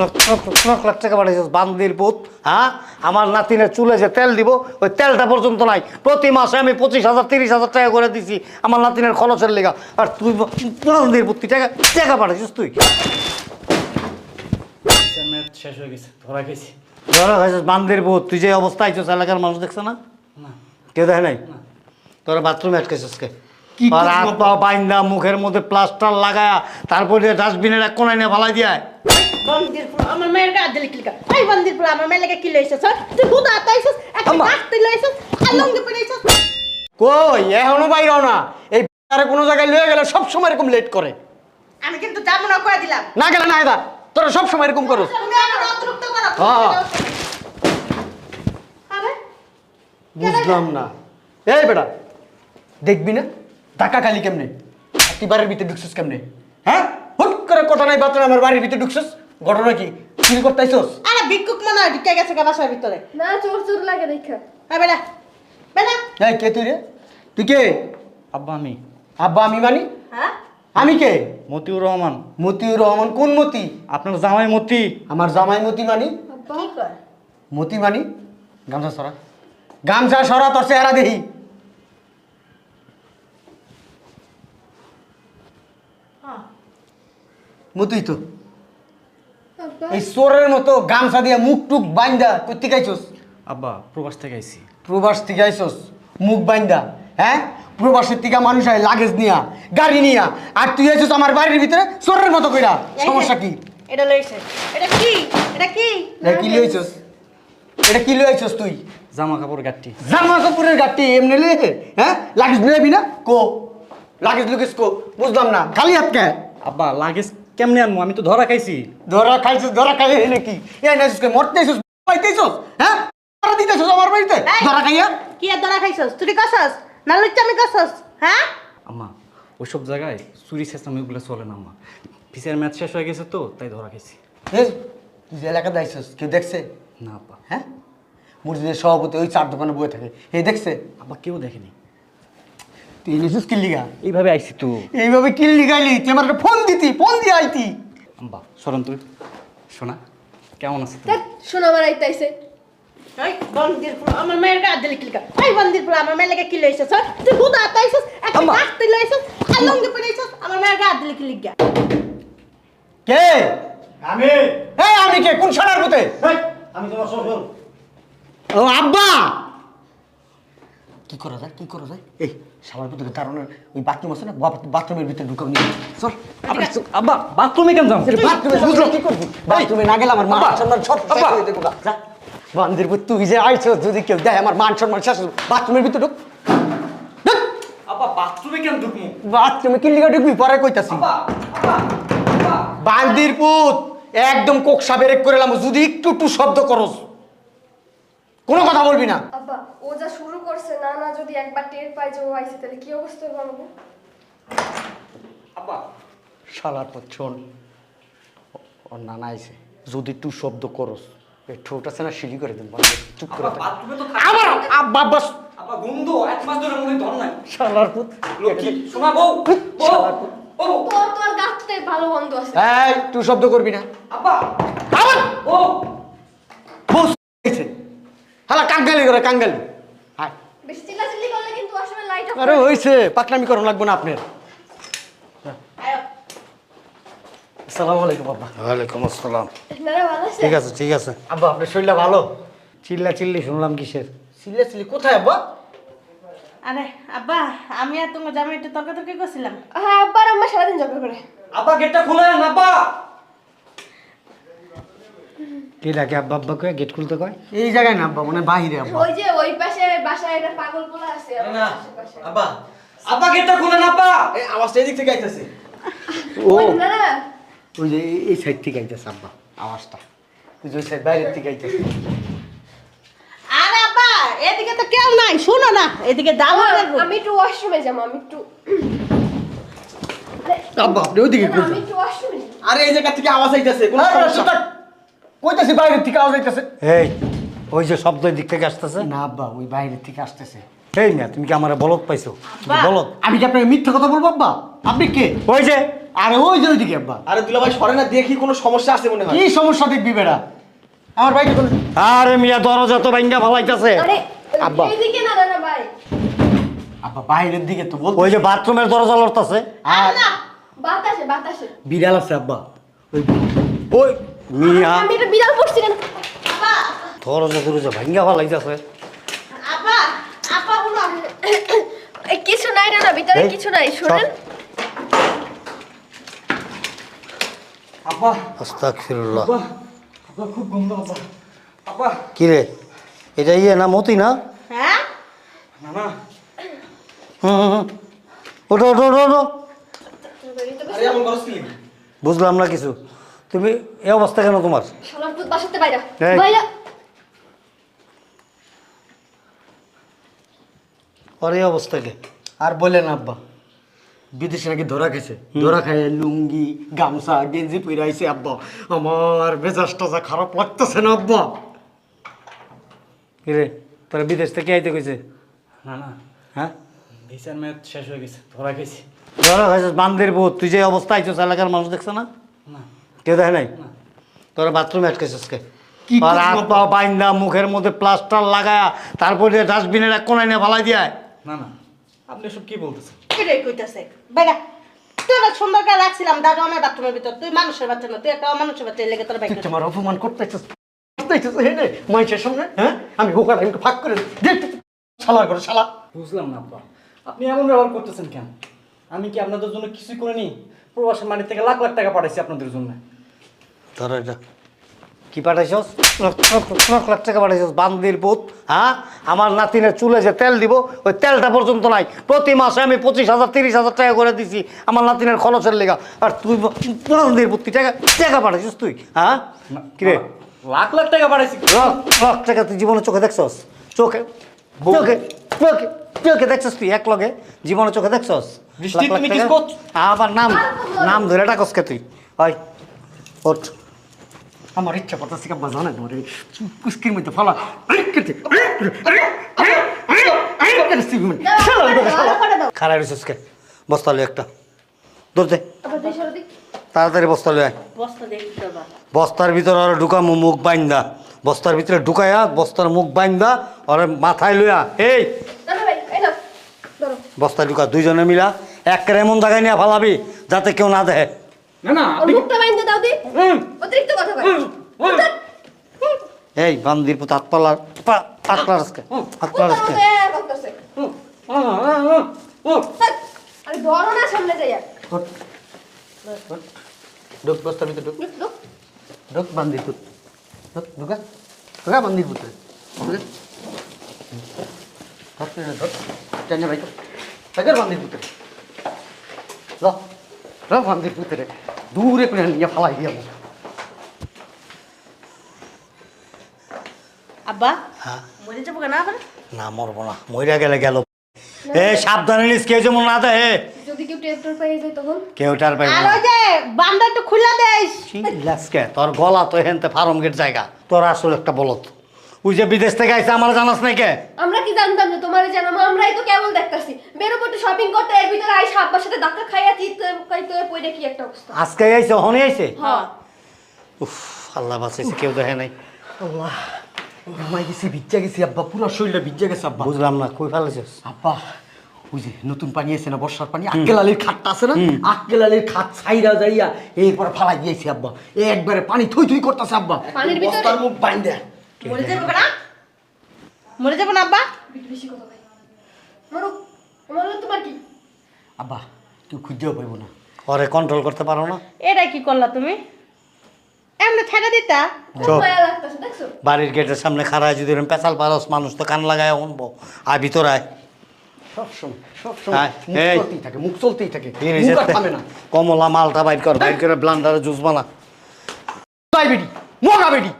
লাখ লাখ টাকা পাঠিয়েছিস বান্দির পুত হ্যাঁ? আমার নাতিনের চুলে যে তেল দিব ওই তেলটা পর্যন্ত নাই। প্রতি মাসে আমি পঁচিশ হাজার তিরিশ হাজার টাকা করে দিছি আমার নাতিনের খরচের লেগা। আর তুই বান্দির পুত তুই টাকা টাকা পাঠিয়েছিস তুই? শেষ হয়ে গেছে ধরা গেছি ধরা খাইছিস বান্দির পুত তুই যে অবস্থা আইছিস এলাকার মানুষ দেখছে না? না। কেউ দেখে নাই? তোরা বাথরুমে আটকেছিস কে? কি হাত পা বাইন্দা মুখের মধ্যে প্লাস্টার লাগায়া তারপরে ডাস্টবিনের এক কোনায় নিয়ে ফালাই দিয়ে। বন্দির আমার মেয়ের গা দিলে কিলকা। এই বন্দির আমার মেয়ে লাগে কি লইছস? তুই বুদা আতাইছস একটা আম্মা। লইছস আর লঙ্গি পড়াইছস কই এখনও বাইরও না। এই আরে কোনো জায়গায় লয়ে গেলে সব সময় এরকম লেট করে। আমি কিন্তু যাব না কয়ে দিলাম। না গেলে না এদা তোরা সব সময় এরকম করো হ্যাঁ। আরে বুঝলাম না। এই বেটা দেখবি না? টাকা খালি কেমনে? তুই বাড়ির ভিতরে ঢুকছিস কেমনে? হ্যাঁ? হুট করে কথা নাই বাচ্চা আমার বাড়ির ভিতরে ঢুকছিস? ঘটনা কি? চুরি করতেছিস আরে ভিক্ষুক মনে হয় ঢুকে গেছে বাসার ভিতরে। না চোর চোর লাগে দেখা। এই বেলা বেলা এই কে তুই রে? তুই কে? আব্বা আমি। আব্বা আমি মানি? হ্যাঁ? আমি কে? মতিউর রহমান। মতিউর রহমান কোন মতি? আপনার জামাই মতি। আমার জামাই মতি মানি? কি কর মতি মানি? গামছা সরা। গামছা সরা তোর চেহারা দেখি হ্যাঁ মতুই তো। এই চোরের মতো গামছা দিয়ে মুখ টুক বাইন্দা করতে গাইছস আব্বা প্রবাস থেকে আইছি। প্রবাস থেকে আইছস? মুখ বাইন্দা হ্যাঁ? প্রবাসের থেকে মানুষ আয় লাগেজ নিয়া গাড়ি নিয়া। আর তুই আইছস আমার বাড়ির ভিতরে চোরের মতো কইরা। সমস্যা কি? এটা লইছে। এটা কি? এটা কি? এটা কি লইছস? এটা কি লইছস তুই? জামা কাপড় গাঠটি জামা কাপড়ের গাটি এমনি লে হ্যাঁ? লাগেজ নিবি না? কো। লাগেজ লুকেস কো? বুঝলাম না। খালি হাত কে? আব্বা লাগেজ কেমনে আনব আমি তো ধরা খাইছি। ধরা খাইছিস ধরা খাই এই নাকি এই নাইছিস কে মরতেছিস পাইতেছিস হ্যাঁ? ধরা দিতেছিস আমার বাড়িতে! ধরা খাইয়া? কি আর ধরা খাইছস? তুই কসস? না লুচ্চামি কসস? হ্যাঁ? আম্মা ওইসব জায়গায় চুরি শেষাম এগুলো চলে না আম্মা। ফিসের ম্যাচ শেষ হয়ে গেছে তো তাই ধরা খাইছি। এই তুই যে এলাকা দাইছিস কেউ দেখছে? না আব্বা। হ্যাঁ? মসজিদের সভাপতি ওই চার দোকানে বয়ে থাকে। এই দেখছে? আব্বা কেউ দেখেনি। তুই এনেছিস কিল্লিগা এইভাবে আইছি তো। এইভাবে কিল্লি গাইলি তুই আমার ফোন দিতি ফোন দিয়ে আইতি। আব্বা সরন তুই। শোনা কেমন আছে তুমি? দেখ শোনা মারাই তাইছে এই বন্দির ফুল আমার মেয়ের গা দিলে কিলকা এই বন্দির ফুল আমার মেয়ে লাগে কি লইছস হ্যাঁ? তুই বুদা আতাইছস একটা আম্মা। কাটতে লইছস আর লঙ্গি পড়াইছস আমার মেয়ের গা দিলে কিলকা কে? আমি। এই আমি কে? কোন সারার পুতে? আমি তোমার শ্বশুর। ও আব্বা! কি করা যায় কি করা যায় এই সবার ভিতরে কারণে ওই বাথরুম আছে না? বাথরুমের ভিতরে ঢুকাও নিয়ে চল আব্বা, আব্বা বাথরুমে কেন যাও বাথরুমে বুঝলো? কি করবি? বাথরুমে না গেলে আমার আব্বা, সম্মান সব আব্বা। যা। বান্দির পুত তুই যে আইছো যদি কেউ দেয় আমার মান সম্মান শেষ বাথরুমের ভিতরে ঢুক। ঢুক। আব্বা বাথরুমে কেন ঢুকমু বাথরুমে কি লিগা ঢুকবি? পরে কইতাছি। বান্দির পুত একদম কোকসা বেরেক করে যদি একটু একটু শব্দ করস। কোনো কথা বলবি না। আব্বা ও যা শুরু করছে না না যদি একবার টের পাই যে ও আইছে তাহলে কি অবস্থা করব আব্বা শালার ও- ওর নানা আইছে। যদি একটু শব্দ করস এই ঠোঁট আছে না সিলি করে দিন চুপ করে থাক। বাথরুমে তো আবার আব্বা বাস আব্বা গন্ধ এক মাস ধরে মনে হয় ধর নাই। শালার পুত। লক্ষ্মী শোনা বউ বউ বউ তোর তোর গাছতে ভালো বন্ধ আছে। এই তুই শব্দ করবি না। আব্বা আবার। হালা কাঙ্গালি করে কাঙ্গালি। বেশি চিল্লাচিল্লি করলে কিন্তু আসলে লাইট আরে হয়েছে পাকনামি করুন লাগবে না আপনার। আসসালামু আলাইকুম আব্বা। ওয়ালাইকুম আসসালাম। ঠিক আছে ঠিক আছে। আব্বা আপনার শরীরটা ভালো? চিল্লা চিল্লি শুনলাম কিসের? সিলে সিলে কোথায় আব্বা? আরে আব্বা আমি আর তোমার জামাই একটু তর্কাতর্কি করছিলাম। হ্যাঁ আব্বার আম্মা সারাদিন ঝগড়া করে। আব্বা গেটটা খুলে আব্বা। কি লাগে আব্বা আব্বা কয়ে গেট খুলতে কয়? এই জায়গায় না আব্বা মানে বাহিরে আব্বা। ওই যে ওই পাশে বাসায় একটা পাগল পোলা আছে আব্বা আব্বা গেটটা খুলে না আব্বা। এই আওয়াজটা এদিক থেকে আইতেছে। ও। ওই যে এই- সাইড থেকে আইতেছে আব্বা আওয়াজটা। ওই যে সাইড বাইরের থেকে আইতেছে। আরে আব্বা এদিকে তো কেউ নাই শোনো না এদিকে দাও আমি একটু ওয়াশরুমে যাব আমি একটু আব্বা আপনি ওইদিকে আমি একটু ওয়াশরুমে আরে এই জায়গা থেকে আওয়াজ আইতেছে কোন সমস্যা কইতাছি বাইরের থেকে আওয়াজ আইতেছে এই ওই যে শব্দ দিক থেকে আসতেছে। না আব্বা ওই বাইরের থেকে আসতেছে। এই না তুমি কি আমার বলত পাইছো? বলত আমি কি আপনাকে মিথ্যা কথা বলব আব্বা? আপনি কে? ওই যে। আরে ওই যে ওইদিকে আব্বা। আরে দুলা ভাই সরে না দেখি কোনো সমস্যা আছে মনে হয়। কি সমস্যা দেখবি বেড়া? আমার বাইকে কোনো আরে মিয়া দরজা তো ভাঙ্গা ফালাইতেছে। আরে আব্বা। এইদিকে না না না ভাই। আব্বা বাইরের দিকে তো বল ওই যে বাথরুমের দরজা লড়তাছে। আর বাতাসে বাতাসে। বিড়াল আছে আব্বা। ওই ওই মিয়া। আমি এটা বিড়াল পড়ছি কেন আপা। দরজা ভাঙ্গা আপা আপা এই কিছু নাই না না ভিতরে কিছু নাই শুনেন। আব্বা আস্তাগফিরুল্লাহ। আব্বা খুব গন্ধ আব্বা আব্বা কি রে এটা ইয়ে না মতি না? হ্যাঁ? না না। হুম হুম, হুম। ওঠো বুঝলাম না কিছু। তুমি এই অবস্থা কেন তোমার? শালার পুত বাসাতে বাইরা এই। বাইরা আর এই অবস্থা কে? আর বলেন আব্বা। বিদেশে নাকি ধরা খেছে ধরা খায় লুঙ্গি গামছা গেঞ্জি পরে আইছে আব্বা। আমার মেজাজটা যা খারাপ লাগতেছে না আব্বা। কি রে তোরা বিদেশ থেকে আইতে কইছে? না না। হ্যাঁ? ভিসার ম্যাচ শেষ হয়ে গেছে ধরা গেছি ধরা খাইছিস বান্দের বহুত তুই যে অবস্থা আইছো এলাকার মানুষ দেখছে না? না। কেউ দেখে নাই? তোরা বাথরুমে আটকেছিস কে আর হাত পা বাইন্দা মুখের মধ্যে প্লাস্টার লাগায়া তারপরে ডাস্টবিনের এক কোনায় নিয়ে ফালাই দিয়ে। না না। আপনি এসব কি বলতেছেন? এটাই কইতাছে। বাইরা তোরা সুন্দর করে রাখছিলাম দাদা আমার বাথরুমের ভিতর। তুই মানুষের বাচ্চা না তুই একটা মানুষের বাচ্চা লেগে তোর বাইক তোমার অপমান করতেছিস? করতেছিস? হে রে মাইসের সামনে হ্যাঁ? আমি হোকার আমি ফাঁক করে দেখ শালা করে শালা। বুঝলাম না আব্বা আপনি এমন ব্যবহার করতেছেন কেন? আমি কি আপনাদের জন্য কিছুই করে নি প্রবাসের মাটির থেকে লাখ লাখ টাকা পাঠাইছি আপনাদের জন্য। ধর এটা। কি পাঠাইছস? লাখ লাখ টাকা পাঠাইছস বান্দির পুত হ্যাঁ? আমার নাতিনের চুলে যে তেল দিব ওই তেলটা পর্যন্ত নাই। প্রতি মাসে আমি পঁচিশ হাজার তিরিশ হাজার টাকা করে দিছি আমার নাতিনের খরচের লেগা। আর তুই বান্দির পুত তুই টাকা টাকা পাঠাইছিস তুই হ্যাঁ? কিরে লাখ লাখ টাকা পাঠাইছি। লাখ লাখ টাকা তুই জীবনে চোখে দেখছস? চোখে চোখে চোখে চোখে দেখছস তুই এক লগে? জীবনে চোখে দেখছস? আবার নাম নাম ধরে ডাকস কে তুই? হয় ওঠ। আমার ইচ্ছা করতেছে আব্বা জানেন আমার এই কুস্কির মধ্যে ফালা খারাপ কে বস্তা লই একটা ধরতে আবার তাড়াতাড়ি বস্তা লই আয়। বস্তা দেখি বাবা বস্তার ভিতরে আর ঢুকা মুখ বাইন্দা বস্তার ভিতরে ঢুকাইয়া বস্তার মুখ বাইন্দা আর মাথায় লইয়া এই বস্তা ঢুকা দুইজনে মিলা এক এমন জায়গায় নিয়ে ফালাবি যাতে কেউ না দেখে না না ওর মুখটা বাইন্ধে দাও দি। অতিরিক্ত কথা কয় এই বান্দির পুত হাত পালার হাত পালার আজকে। হাত পালার আজকে করতেছে আরে ধরো না সামনে যাইয়া ঢুক বস্তার ভিতরে ঢুক। ঢুক, ঢুক। ঢুক বান্দির পুত। ঢুক ঢুকা। ঢুকা বান্দির পুত্রে ঢুকে। ধর তুই ধর। জানি ভাই বান্দির পুত্রে ল ল বান্দির পুত্রে দূরে করে নিয়ে ফালাই দিয়ে আব্বা হ্যাঁ? মরে যাব কেন আবার? না মরবো না। মইরা গেলে গেল। এ সাবধানে নিস কেউ যেমন না দেহে যদি কেউ টের টোর পেয়ে যায় তখন? কেউ টার পাইব আর ওই যে বান্দা একটু খুলে দেস লাসকে তোর গলা তো হেনতে ফার্ম গেট জায়গা। তোর আসলে একটা বলত ওই যে বিদেশ থেকে আইসে আমার জানাস নাই কে? আমরা কি জানতাম যে তোমার জানাব আমরাই তো কেবল দেখতাছি। বেরোবো একটু শপিং করতে এর ভিতরে আইসা আব্বার সাথে ধাক্কা খাইয়া চিত খাইতে পড়ে কি একটা অবস্থা। আজকে আইসে হনে আইসে হ্যাঁ উফ আল্লাহ বাঁচাইছে কেউ দেখে নাই। আল্লাহ ঘুমাই গেছি ভিজা গেছি আব্বা পুরো শরীরটা ভিজা গেছে আব্বা। বুঝলাম না কই ফেলেছিস? আব্বা ওই যে নতুন পানি আছে না বর্ষার পানি আক্কেল আলীর খাটটা আছে না? আক্কেল আলীর খাট ছাইরা যাইয়া এরপর ফালাই দিয়েছি আব্বা। একবারে পানি থই থই করতেছে আব্বা। পানির ভিতরে? বস্তার মুখ বাইন্দা। মরে যাব কেন মরে যাব না আব্বা বেশি বেশি কথা ভাই মরুক মরুক তোমার কি আব্বা তুই খুঁজেও পাইব না। ওরে কন্ট্রোল করতে পারো না। এটা কি করলা তুমি? এমনি ছেড়ে দিতা? বাড়ির গেটের সামনে খাড়ায় যদি পেঁচাল পারস মানুষ তো কান লাগায় হ্যাঁ, নিজের আর না। কমলা মালটা বাইর কর বাইর করে ব্লান্ডারে জুস বানা। তাই বেটি মগা বেটি